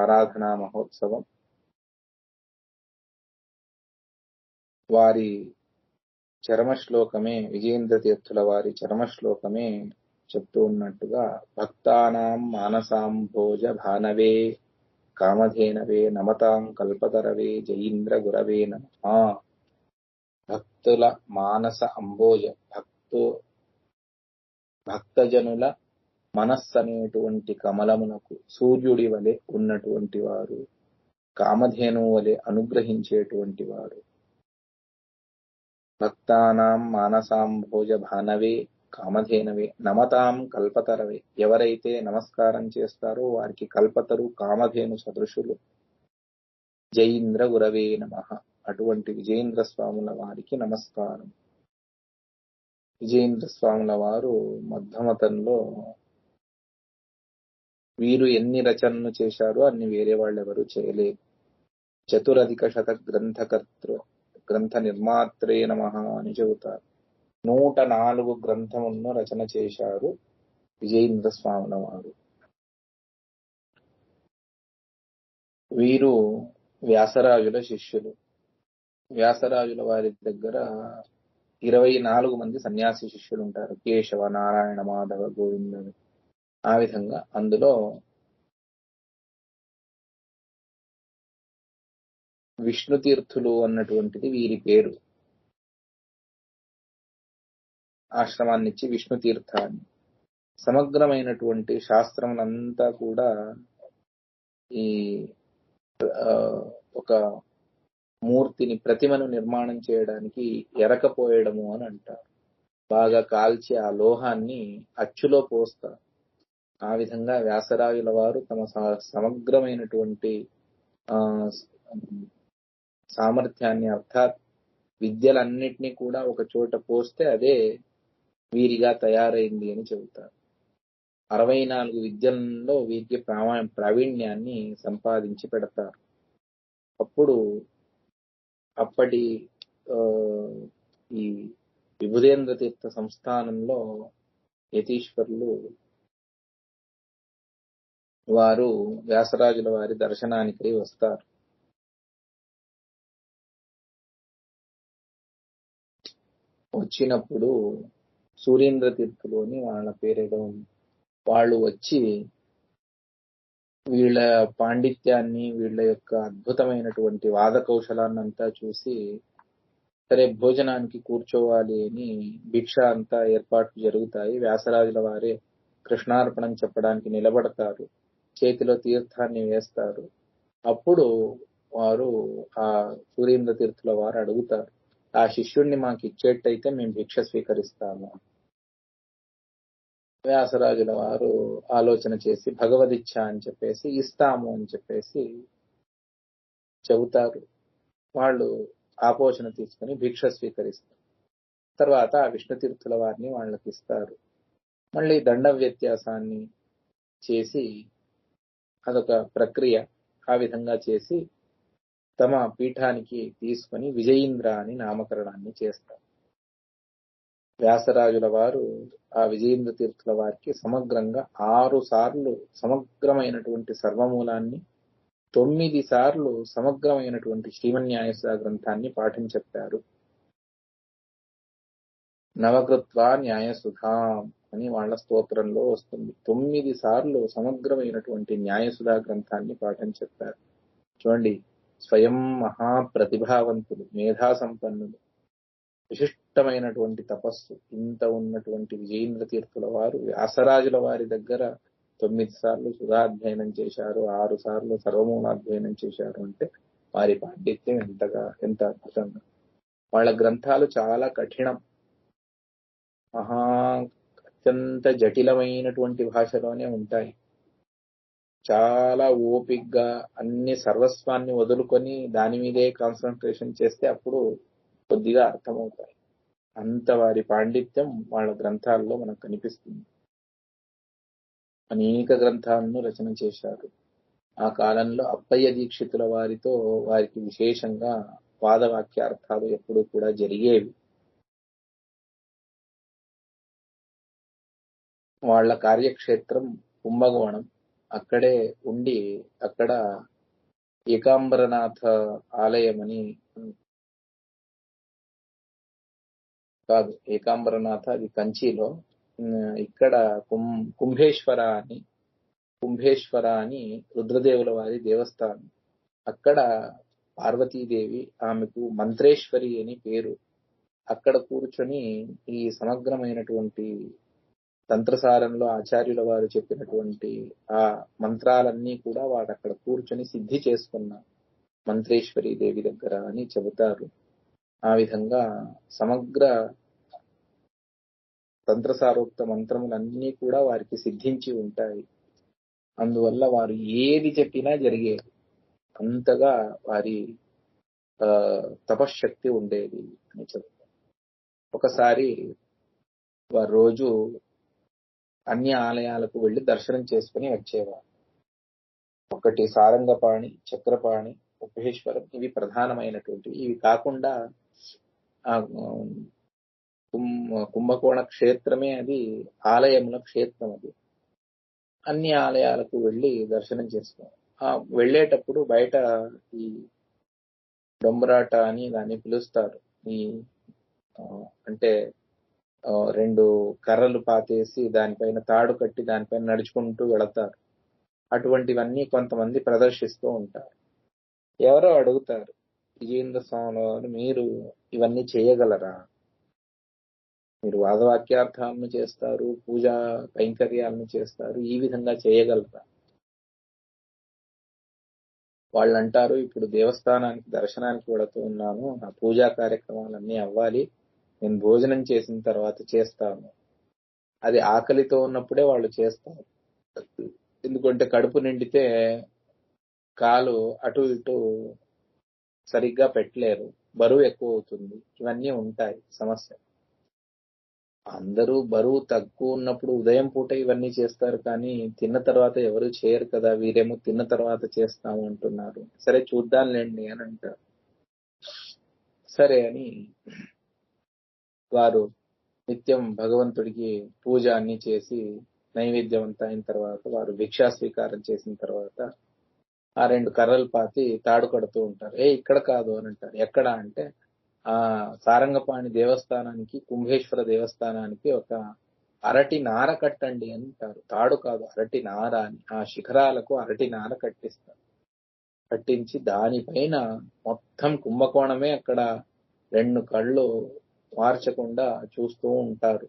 ఆరాధనా మహోత్సవం. వారి చరమ శ్లోకమే విజయేంద్ర తీర్థుల వారి చరమ శ్లోకమే చెప్తూ ఉన్నట్టుగా భక్తానాం మానసాంభోజ భానవే కామధేనవే నమతాం కల్పతరవే జయీంద్ర గురవే నమ. భక్తుల మానస అంబోజ భక్తు భక్తజనుల మనస్సు అనేటువంటి కమలమునకు సూర్యుడి వలె ఉన్నటువంటి వారు కామధేను వలె అనుగ్రహించేటువంటి వారు. భక్తానాం మానసాంభోజ భానవే కామధేనవే నమతాం కల్పతరవే. ఎవరైతే నమస్కారం చేస్తారో వారికి కల్పతరు కామధేను సదృశులు. జైంద్ర గురవే నమ. అటువంటి విజయేంద్ర స్వాముల వారికి నమస్కారం. విజయేంద్ర స్వాముల వారు మధ్యమతంలో వీరు ఎన్ని రచనలు చేశారో అన్ని వేరే వాళ్ళు ఎవరు చేయలేదు. చతురధిక శత గ్రంథకర్తృ గ్రంథ నిర్మాత్రే నమ అని చెబుతారు. నూట నాలుగు గ్రంథములను రచన చేశారు విజయేంద్ర స్వాముల వారు. వీరు వ్యాసరాజుల శిష్యులు. వ్యాసరాజుల వారి దగ్గర ఇరవై నాలుగు మంది సన్యాసి శిష్యులు ఉంటారు. కేశవ నారాయణ మాధవ గోవింద ఆ విధంగా అందులో విష్ణు తీర్థులు అన్నటువంటిది వీరి పేరు. ఆశ్రమాన్నిచ్చి విష్ణు తీర్థాన్ని. సమగ్రమైనటువంటి శాస్త్రములంతా కూడా ఈ ఒక మూర్తిని ప్రతిమను నిర్మాణం చేయడానికి ఎరకపోయడము అని అంటారు. బాగా కాల్చి ఆ లోహాన్ని అచ్చులో పోస్తారు. ఆ విధంగా వ్యాసరాజుల వారు తమ సమగ్రమైనటువంటి ఆ సామర్థ్యాన్ని అర్థాత్ విద్యలన్నిటినీ కూడా ఒక చోట పోస్తే అదే వీరిగా తయారైంది అని చెబుతారు. అరవై నాలుగు విద్యలలో వీరికి ప్రామా ప్రావీణ్యాన్ని సంపాదించి పెడతారు. అప్పుడు అప్పటి ఈ విభుదేంద్ర తీర్థ సంస్థానంలో యతీశ్వరులు వారు వ్యాసరాజుల వారి దర్శనానికి వస్తారు. వచ్చినప్పుడు సూర్యేంద్ర తీర్థులోని వాళ్ళ పేరేదో ఉంది. వాళ్ళు వచ్చి వీళ్ళ పాండిత్యాన్ని వీళ్ళ యొక్క అద్భుతమైనటువంటి వాద కౌశలాన్నంతా చూసి సరే భోజనానికి కూర్చోవాలి అని భిక్ష అంతా ఏర్పాట్లు జరుగుతాయి. వ్యాసరాజుల వారే కృష్ణార్పణం చెప్పడానికి నిలబడతారు. చేతిలో తీర్థాన్ని వేస్తారు. అప్పుడు వారు ఆ సూర్యేంద్ర తీర్థుల వారు అడుగుతారు ఆ శిష్యుణ్ణి మాకు ఇచ్చేటైతే మేము భిక్ష స్వీకరిస్తాము. వ్యాసరాజుల వారు ఆలోచన చేసి భగవదిచ్ఛ అని చెప్పేసి ఇస్తాము అని చెప్పేసి చెబుతారు. వాళ్ళు ఆపోచన తీసుకుని భిక్ష స్వీకరిస్తారు. తర్వాత ఆ విష్ణుతీర్థుల వారిని వాళ్ళకి ఇస్తారు. మళ్ళీ దండ వ్యత్యాసాన్ని చేసి అదొక ప్రక్రియ ఆ విధంగా చేసి తమ పీఠానికి తీసుకుని విజయీంద్ర అని నామకరణాన్ని చేస్తారు. వ్యాసరాజుల వారు ఆ విజయేంద్ర తీర్థుల వారికి సమగ్రంగా ఆరు సార్లు సమగ్రమైనటువంటి సర్వమూలాన్ని తొమ్మిది సార్లు సమగ్రమైనటువంటి శ్రీమన్యాయస గ్రంథాన్ని పాఠం చెప్పారు. నవకృత్వ న్యాయసుధాం అని వాళ్ళ స్తోత్రంలో వస్తుంది. తొమ్మిది సార్లు సమగ్రమైనటువంటి న్యాయసుధా గ్రంథాన్ని పాఠం చెప్పారు. చూడండి స్వయం మహాప్రతిభావంతులు మేధా సంపన్నులు విశిష్టమైనటువంటి తపస్సు ఇంత ఉన్నటువంటి విజయేంద్ర తీర్థుల వారు వ్యాసరాజుల వారి దగ్గర తొమ్మిది సార్లు సుధాధ్యయనం చేశారు ఆరు సార్లు సర్వమూలాధ్యయనం చేశారు అంటే వారి పాండిత్యం ఎంతగా ఎంత అద్భుతంగా. వాళ్ళ గ్రంథాలు చాలా కఠినం. మహా అత్యంత జటిలమైనటువంటి భాషలోనే ఉంటాయి. చాలా ఓపిగ్గా అన్ని సర్వస్వాన్ని వదులుకొని దాని మీదే కాన్సన్ట్రేషన్ చేస్తే అప్పుడు కొద్దిగా అర్థమవుతాయి. అంత వారి పాండిత్యం వాళ్ళ గ్రంథాల్లో మనకు కనిపిస్తుంది. అనేక గ్రంథాలను రచన చేశారు. ఆ కాలంలో అప్పయ్య దీక్షితుల వారితో వారికి విశేషంగా వాదవాక్యార్థాలు ఎప్పుడూ కూడా జరిగేవి. వాళ్ళ కార్యక్షేత్రం కుంభకోణం అక్కడే ఉండి అక్కడ ఏకాంబరనాథ ఆలయం అని కాదు ఏకాంబరనాథ అది కంచిలో. ఇక్కడ కుం కుంభేశ్వర అని కుంభేశ్వర అని రుద్రదేవుల వారి దేవస్థానం. అక్కడ పార్వతీదేవి ఆమెకు మంత్రేశ్వరి అని పేరు. అక్కడ కూర్చొని ఈ సమగ్రమైనటువంటి తంత్రసారంలో ఆచార్యుల వారు చెప్పినటువంటి ఆ మంత్రాలన్నీ కూడా వాడు అక్కడ కూర్చొని సిద్ధి చేసుకున్న మంత్రేశ్వరి దేవి దగ్గర అని చెబుతారు. ఆ విధంగా సమగ్ర తంత్రసారోక్త మంత్రములన్నీ కూడా వారికి సిద్ధించి ఉంటాయి. అందువల్ల వారు ఏది చెప్పినా జరిగేది అంతగా వారి తపశ్శక్తి ఉండేది అని చెబుతారు. ఒకసారి వారు రోజు అన్ని ఆలయాలకు వెళ్ళి దర్శనం చేసుకుని వచ్చేవారు. ఒకటి సారంగపాణి చక్రపాణి ఉపేశ్వరం ఇవి ప్రధానమైనటువంటి. ఇవి కాకుండా కుం- కుంభకోణ క్షేత్రమే అది ఆలయముల క్షేత్రం అది. అన్ని ఆలయాలకు వెళ్ళి దర్శనం చేసుకోవాలి ఆ వెళ్ళేటప్పుడు బయట ఈ డొంబరాట అని దాన్ని పిలుస్తారు. ఈ అంటే రెండు కర్రలు పాతేసి దానిపైన తాడు కట్టి దానిపైన నడుచుకుంటూ వెళతారు. అటువంటివన్నీ కొంతమంది ప్రదర్శిస్తూ ఉంటారు. ఎవరో అడుగుతారు విజయేంద్ర స్వామి వారు మీరు ఇవన్నీ చేయగలరా? మీరు వాదవాక్యార్థాలను చేస్తారు పూజా కైంకర్యాలను చేస్తారు ఈ విధంగా చేయగలరా? వాళ్ళు అంటారు ఇప్పుడు దేవస్థానానికి దర్శనానికి వెళుతూ ఉన్నాను నా పూజా కార్యక్రమాలన్నీ అవ్వాలి నేను భోజనం చేసిన తర్వాత చేస్తాను. అది ఆకలితో ఉన్నప్పుడే వాళ్ళు చేస్తారు. ఎందుకంటే కడుపు నిండితే కాలు అటు ఇటు సరిగ్గా పెట్టలేరు. బరువు ఎక్కువ అవుతుంది ఇవన్నీ ఉంటాయి సమస్య. అందరూ బరువు తక్కువ ఉన్నప్పుడు ఉదయం పూట ఇవన్నీ చేస్తారు కానీ తిన్న తర్వాత ఎవరు చేయరు కదా వీరేమో తిన్న తర్వాత చేస్తాము అంటున్నారు. సరే చూద్దాంలేండి అని అంటారు. సరే అని వారు నిత్యం భగవంతుడికి పూజ అన్ని చేసి నైవేద్యం అంతా అయిన తర్వాత వారు భిక్షా స్వీకారం చేసిన తర్వాత ఆ రెండు కర్రలు పాతి తాడు కడుతూ ఉంటారు. ఏ ఇక్కడ కాదు అని అంటారు. ఎక్కడ అంటే ఆ సారంగపాణి దేవస్థానానికి కుంభేశ్వర దేవస్థానానికి ఒక అరటి నార కట్టండి అంటారు. తాడు కాదు అరటి నార అని. ఆ శిఖరాలకు అరటి నార కట్టిస్తారు. కట్టించి దానిపైన మొత్తం కుంభకోణమే అక్కడ రెండు కళ్ళు మార్చకుండా చూస్తూ ఉంటారు.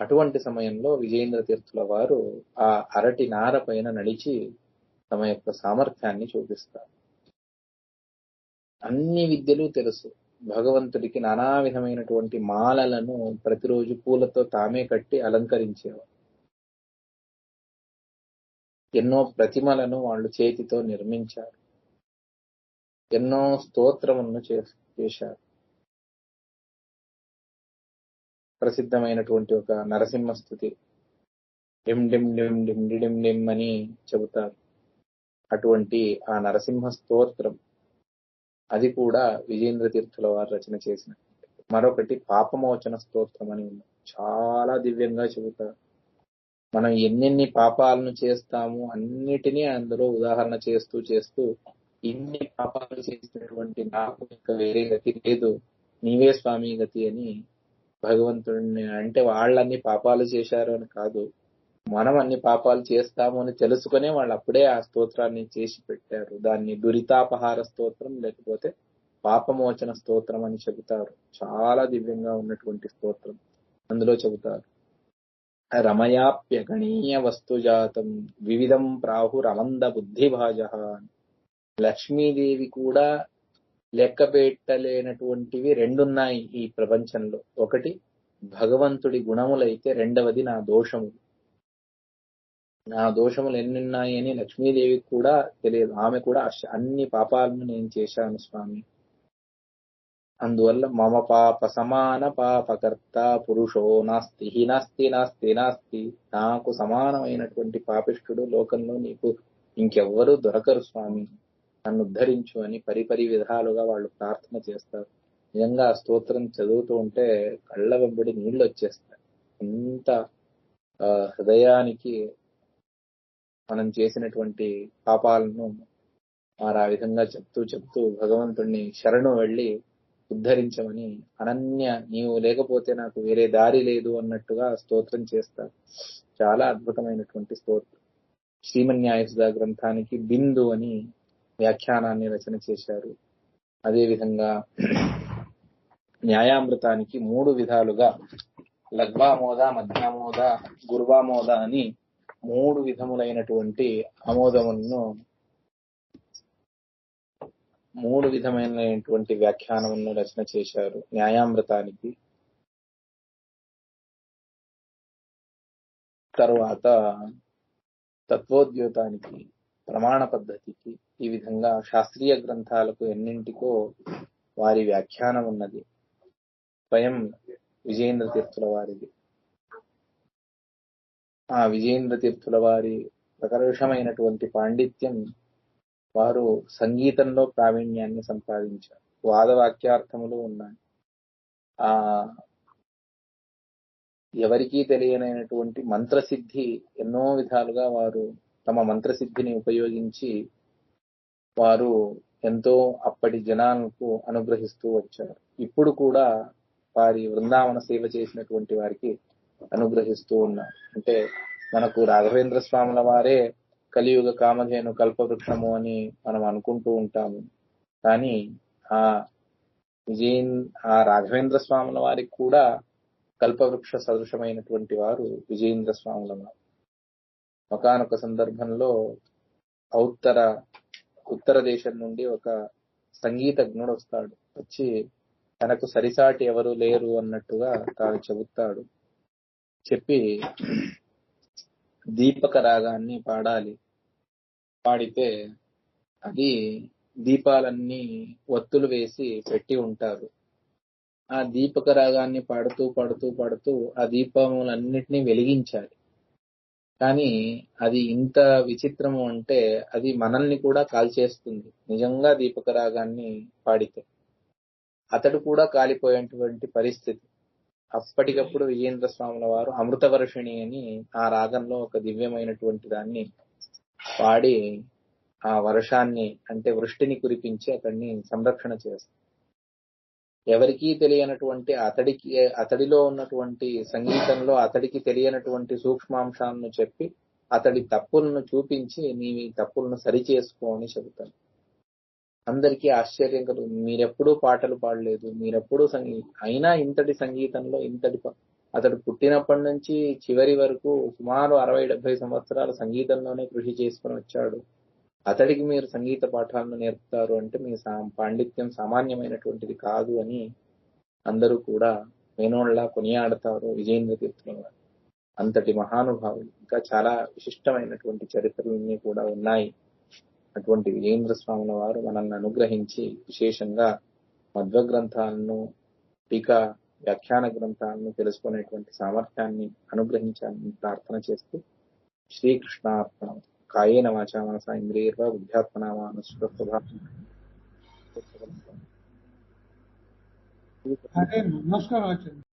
అటువంటి సమయంలో విజయేంద్ర తీర్థుల వారు ఆ అరటి నార పైన నడిచి తమ యొక్క సామర్థ్యాన్ని చూపిస్తారు. అన్ని విద్యలు తెలుసు. భగవంతుడికి నానా విధమైనటువంటి మాలలను ప్రతిరోజు పూలతో తామే కట్టి అలంకరించేవారు. ఎన్నో ప్రతిమలను వాళ్ళు చేతితో నిర్మించారు. ఎన్నో స్తోత్రములను చే- చేశారు. ప్రసిద్ధమైనటువంటి ఒక నరసింహ స్థుతి. డిమ్ డిమ్ డిమ్ డిమ్ డిమ్ డిమ్ అని చెబుతారు. అటువంటి ఆ నరసింహ స్తోత్రం. అది కూడా విజేంద్ర తీర్థుల వారు రచన చేసిన. మరొకటి పాపమోచన స్తోత్రం అని ఉంది. చాలా దివ్యంగా చెబుతారు. మనం ఎన్నెన్ని పాపాలను చేస్తాము అన్నిటినీ అందులో ఉదాహరణ చేస్తూ చేస్తూ ఇన్ని పాపాలు చేసినటువంటి నాకు ఇంకా వేరే గతి లేదు. నీవే స్వామి గతి అని భగవంతుడిని అంటే వాళ్ళన్ని పాపాలు చేశారు అని కాదు. మనం అన్ని పాపాలు చేస్తాము అని తెలుసుకునే వాళ్ళు అప్పుడే ఆ స్తోత్రాన్ని చేసి పెట్టారు. దాన్ని దురితాపహార స్తోత్రం లేకపోతే పాపమోచన స్తోత్రం అని చెబుతారు. చాలా దివ్యంగా ఉన్నటువంటి స్తోత్రం అందులో చెబుతారు. రమయాప్య గణీయ వస్తుజాతం వివిధం ప్రాహు రమంద బుద్ధిభాజ లక్ష్మీదేవి కూడా లెక్క పెట్టలేనటువంటివి రెండున్నాయి ఈ ప్రపంచంలో. ఒకటి భగవంతుడి గుణములైతే రెండవది నా దోషములు నా దోషములు ఎన్నున్నాయి అని లక్ష్మీదేవికి కూడా తెలియదు. ఆమె కూడా అన్ని పాపాలను నేను చేశాను స్వామి. అందువల్ల మమ పాప సమాన పాపకర్త పురుషో నాస్తి. హి నాస్తి నాస్తి నాస్తి. నాకు సమానమైనటువంటి పాపిష్ఠుడు లోకంలో నీకు ఇంకెవ్వరూ దొరకరు స్వామి. నన్ను ఉద్ధరించు అని పరిపరి విధాలుగా వాళ్ళు ప్రార్థన చేస్తారు. నిజంగా ఆ స్తోత్రం చదువుతూ ఉంటే కళ్ళ వెంబడి నీళ్ళు వచ్చేస్తాయి. అంత హృదయానికి మనం చేసినటువంటి పాపాలను వారు ఆ విధంగా చెప్తూ చెప్తూ భగవంతుణ్ణి శరణు వెళ్ళి ఉద్ధరించమని అనన్య నీవు లేకపోతే నాకు వేరే దారి లేదు అన్నట్టుగా స్తోత్రం చేస్తారు. చాలా అద్భుతమైనటువంటి స్తోత్రం. శ్రీమన్యాయసుధ గ్రంథానికి బిందు అని వ్యాఖ్యానాన్ని రచన చేశారు. అదేవిధంగా న్యాయామృతానికి మూడు విధాలుగా లగ్వామోద మధ్యామోద గుర్వామోద అని మూడు విధములైనటువంటి ఆమోదములను మూడు విధమైనటువంటి వ్యాఖ్యానములను రచన చేశారు న్యాయామృతానికి. తరువాత తత్వోద్యోతానికి ప్రమాణ పద్ధతికి ఈ విధంగా శాస్త్రీయ గ్రంథాలకు ఎన్నింటికో వారి వ్యాఖ్యానం ఉన్నది. స్వయం విజయేంద్ర తీర్థుల వారిది. ఆ విజయేంద్ర తీర్థుల వారి ప్రకర్షమైనటువంటి పాండిత్యం వారు సంగీతంలో ప్రావీణ్యాన్ని సంపాదించారు. వాదవాక్యార్థములు ఉన్నాయి. ఆ ఎవరికీ తెలియనైనటువంటి మంత్రసిద్ధి ఎన్నో విధాలుగా వారు తమ మంత్రసిద్ధిని ఉపయోగించి వారు ఎంతో అప్పటి జనాలకు అనుగ్రహిస్తూ వచ్చారు. ఇప్పుడు కూడా వారి బృందావన సేవ చేసినటువంటి వారికి అనుగ్రహిస్తూ ఉన్నారు. అంటే మనకు రాఘవేంద్ర స్వాముల వారే కలియుగ కామధేను కల్పవృక్షము అని మనం అనుకుంటూ ఉంటాము. కానీ ఆ విజయన్ ఆ రాఘవేంద్ర స్వాముల వారికి కూడా కల్పవృక్ష సదృశమైనటువంటి వారు విజయేంద్ర స్వాముల వారు. ఒకనొక సందర్భంలో ఉత్తర ఉత్తర దేశం నుండి ఒక సంగీతజ్ఞుడు వస్తాడు. వచ్చి తనకు సరిసాటి ఎవరు లేరు అన్నట్టుగా తాను చెబుతాడు. చెప్పి దీపక రాగాన్ని పాడాలి. పాడితే అది దీపాలన్నీ ఒత్తులు వేసి పెట్టి ఉంటారు. ఆ దీపక రాగాన్ని పాడుతూ పాడుతూ పాడుతూ ఆ దీపములన్నిటినీ వెలిగించాలి. కానీ అది ఇంత విచిత్రము అంటే అది మనల్ని కూడా కాల్చేస్తుంది. నిజంగా దీపక రాగాన్ని పాడితే అతడు కూడా కాలిపోయేటువంటి పరిస్థితి. అప్పటికప్పుడు విజేంద్ర స్వాముల వారు అమృతవర్షిణి అని ఆ రాగంలో ఒక దివ్యమైనటువంటి దాన్ని పాడి ఆ వర్షాన్ని అంటే వృష్టిని కురిపించి అతన్ని సంరక్షణ చేస్తారు. ఎవరికీ తెలియనటువంటి అతడికి అతడిలో ఉన్నటువంటి సంగీతంలో అతడికి తెలియనటువంటి సూక్ష్మాంశాలను చెప్పి అతడి తప్పులను చూపించి నీవి తప్పులను సరిచేసుకో అని చెబుతాను. అందరికీ ఆశ్చర్యం కలుగుతుంది మీరెప్పుడూ పాటలు పాడలేదు మీరెప్పుడూ సంగీ అయినా ఇంతటి సంగీతంలో ఇంతటి అతడు పుట్టినప్పటి నుంచి చివరి వరకు సుమారు అరవై డెబ్బై సంవత్సరాల సంగీతంలోనే కృషి చేసుకుని వచ్చాడు. అతడికి మీరు సంగీత పాఠాలను నేర్పుతారు అంటే మీ పాండిత్యం సామాన్యమైనటువంటిది కాదు అని అందరూ కూడా మేనోళ్ళ కొనియాడతారు విజయేంద్ర తీర్థుల అంతటి మహానుభావులు. ఇంకా చాలా విశిష్టమైనటువంటి చరిత్రలన్నీ కూడా ఉన్నాయి. అటువంటి విజయేంద్ర స్వాముల వారు మనల్ని అనుగ్రహించి విశేషంగా మధ్వ గ్రంథాలను టీకా వ్యాఖ్యాన గ్రంథాలను తెలుసుకునేటువంటి సామర్థ్యాన్ని అనుగ్రహించాలని ప్రార్థన చేస్తూ శ్రీకృష్ణార్పణం कायेन वाचा मनसा इंद्रियर्वा बुद्ध्यात्मना वा अनुस्वभाव नमस्कार। आचार्य